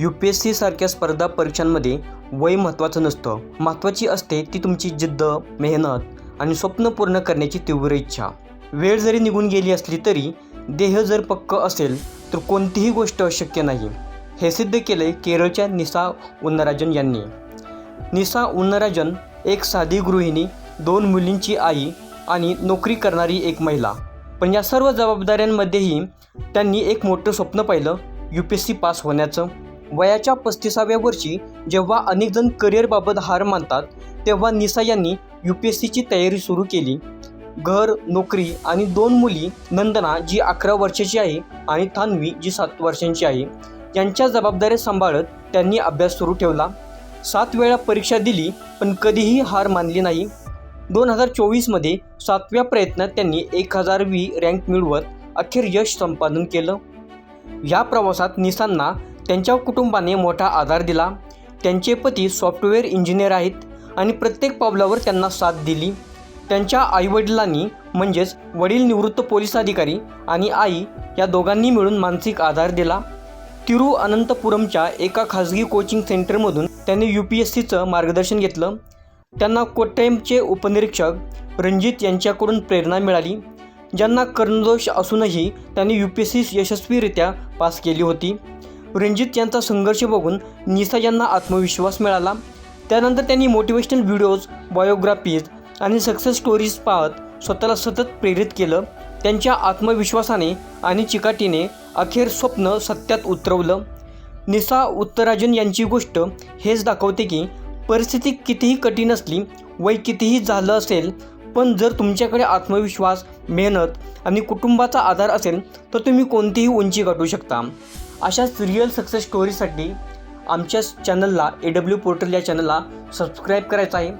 You P S C सारख्या स्पर्धा परीक्षांमध्ये वय महत्त्वाचं नसतं. महत्त्वाची असते ती तुमची जिद्द मेहनत आणि स्वप्न पूर्ण करण्याची तीव्र इच्छा. वेळ जरी निघून गेली असली तरी देह जर पक्क असेल तर कोणतीही गोष्ट अशक्य नाही. हे सिद्ध केले केरळच्या निसा उन्नराजन यांनी. निसा उन्नराजन एक साधी गृहिणी दोन मुलींची आई आणि नोकरी करणारी एक महिला. पण या सर्व जबाबदाऱ्यांमध्येही त्यांनी एक मोठं स्वप्न पाहिलं U P S C pass होण्याचं. वयाच्या पस्तीसाव्या वर्षी जेव्हा अनेकजण करिअरबाबत हार मानतात तेव्हा निसा यांनी यू पी एस सीची तयारी सुरू केली. घर नोकरी आणि दोन मुली नंदना जी अकरा वर्षाची आहे आणि थान्वी जी सात वर्षांची आहे यांच्या जबाबदाऱ्या सांभाळत त्यांनी अभ्यास सुरू ठेवला. सात वेळा परीक्षा दिली पण कधीही हार मानली नाही. दोन हजार चोवीसमध्ये सातव्या प्रयत्नात त्यांनी एक हजार वी रँक मिळवत अखेर यश संपादन केलं. या प्रवासात निसांना त्यांच्या कुटुंबाने मोठा आधार दिला. त्यांचे पती सॉफ्टवेअर इंजिनियर आहेत आणि प्रत्येक पावलावर त्यांना साथ दिली. त्यांच्या आईवडिलांनी म्हणजेच वडील निवृत्त पोलीस अधिकारी आणि आई या दोघांनी मिळून मानसिक आधार दिला. तिरुअनंतपुरमच्या एका खाजगी कोचिंग सेंटरमधून त्यांनी यू पी एस सीचं मार्गदर्शन घेतलं. त्यांना कोट्टयमचे उपनिरीक्षक रणजित यांच्याकडून प्रेरणा मिळाली ज्यांना कर्णदोष असूनही त्यांनी यू पी एस सी यशस्वीरित्या पास केली होती. रणजित यांचा संघर्ष बघून निसा यांना आत्मविश्वास मिळाला. त्यानंतर त्यांनी मोटिवेशनल व्हिडिओज बायोग्राफीज आणि सक्सेस स्टोरीज पाहत स्वतःला सतत प्रेरित केलं. त्यांच्या आत्मविश्वासाने आणि चिकाटीने अखेर स्वप्न सत्यात उतरवलं. निसा उत्तराजन यांची गोष्ट हेच दाखवते की परिस्थिती कितीही कठीण असली वय कितीही झालं असेल पण जर तुमच्याकडे आत्मविश्वास मेहनत आणि कुटुंबाचा आधार असेल तर तुम्ही कोणतीही उंची गाठू शकता. अशाच रिअल सक्सेस स्टोरीसाठी आमच्या चॅनलला ए डब्ल्यू पोर्टल या चॅनलला सबस्क्राईब करायचं आहे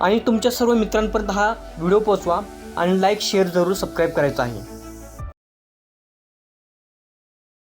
आणि तुमच्या सर्व मित्रांपर्यंत हा व्हिडिओ पोचवा आणि लाईक शेअर जरूर सबस्क्राईब करायचा आहे.